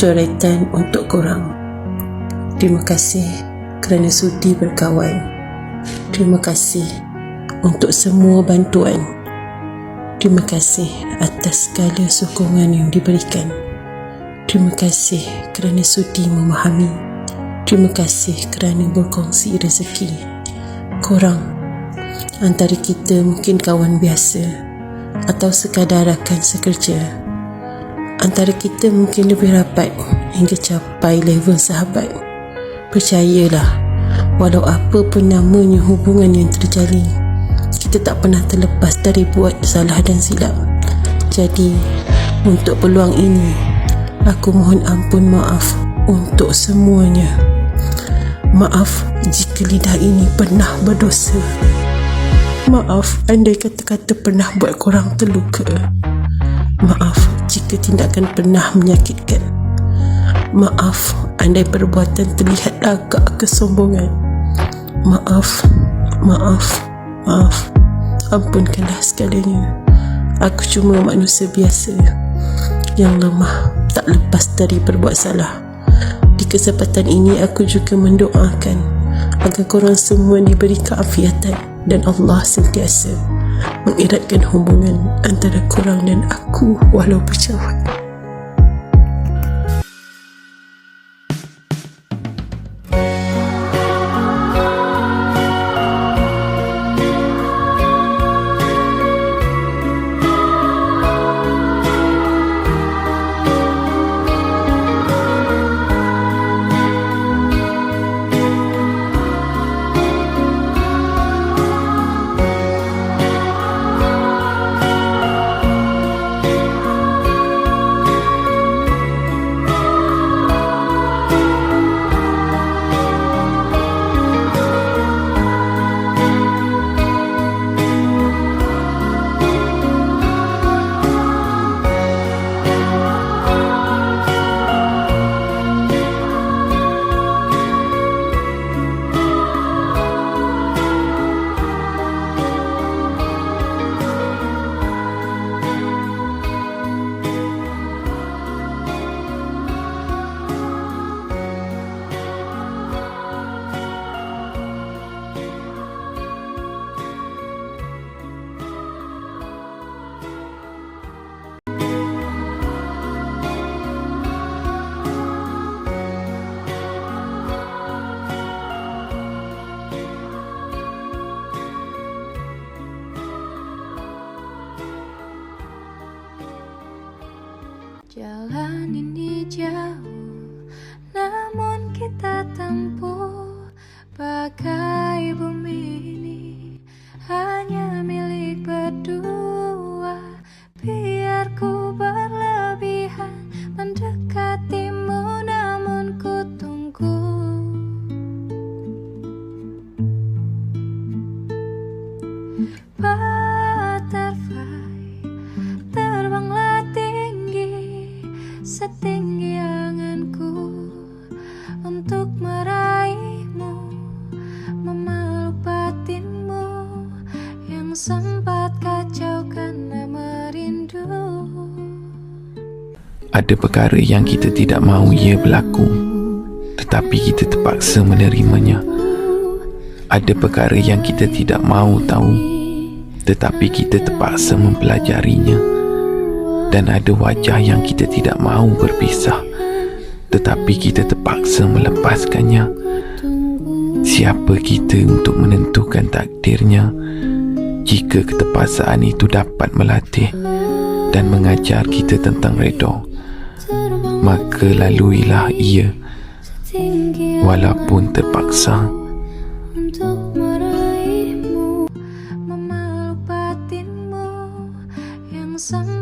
coretan untuk korang. Terima kasih kerana sudi berkawan. Terima kasih untuk semua bantuan. Terima kasih atas segala sokongan yang diberikan. Terima kasih kerana sudi memahami. Terima kasih kerana berkongsi rezeki. Korang antara kita mungkin kawan biasa atau sekadar rakan sekerja. Antara kita mungkin lebih rapat hingga capai level sahabat. Percayalah, walau apa pun namanya hubungan yang terjalin, kita tak pernah terlepas dari buat salah dan silap. Jadi, untuk peluang ini, aku mohon ampun maaf untuk semuanya. Maaf jika lidah ini pernah berdosa. Maaf andai kata-kata pernah buat korang terluka. Maaf jika tindakan pernah menyakitkan. Maaf andai perbuatan terlihat agak kesombongan. Maaf, maaf, maaf. Ampunkanlah segalanya. Aku cuma manusia biasa yang lemah tak lepas dari berbuat salah. Di kesempatan ini aku juga mendoakan agar korang semua diberi keafiatan dan Allah sentiasa mengeratkan hubungan antara korang dan aku walau berjauhan. Jalan ini jauh, setinggi anganku Untuk meraihmu Memeluk batinmu Yang sempat kacau karena merindu. Ada perkara yang kita tidak mahu ia berlaku Tetapi kita terpaksa menerimanya. Ada perkara yang kita tidak mahu tahu Tetapi kita terpaksa mempelajarinya Dan ada wajah yang kita tidak mahu berpisah. Tetapi kita terpaksa melepaskannya. Siapa kita untuk menentukan takdirnya? Jika keterpaksaan itu dapat melatih Dan mengajar kita tentang redha maka laluilah ia. Walaupun terpaksa. Sempat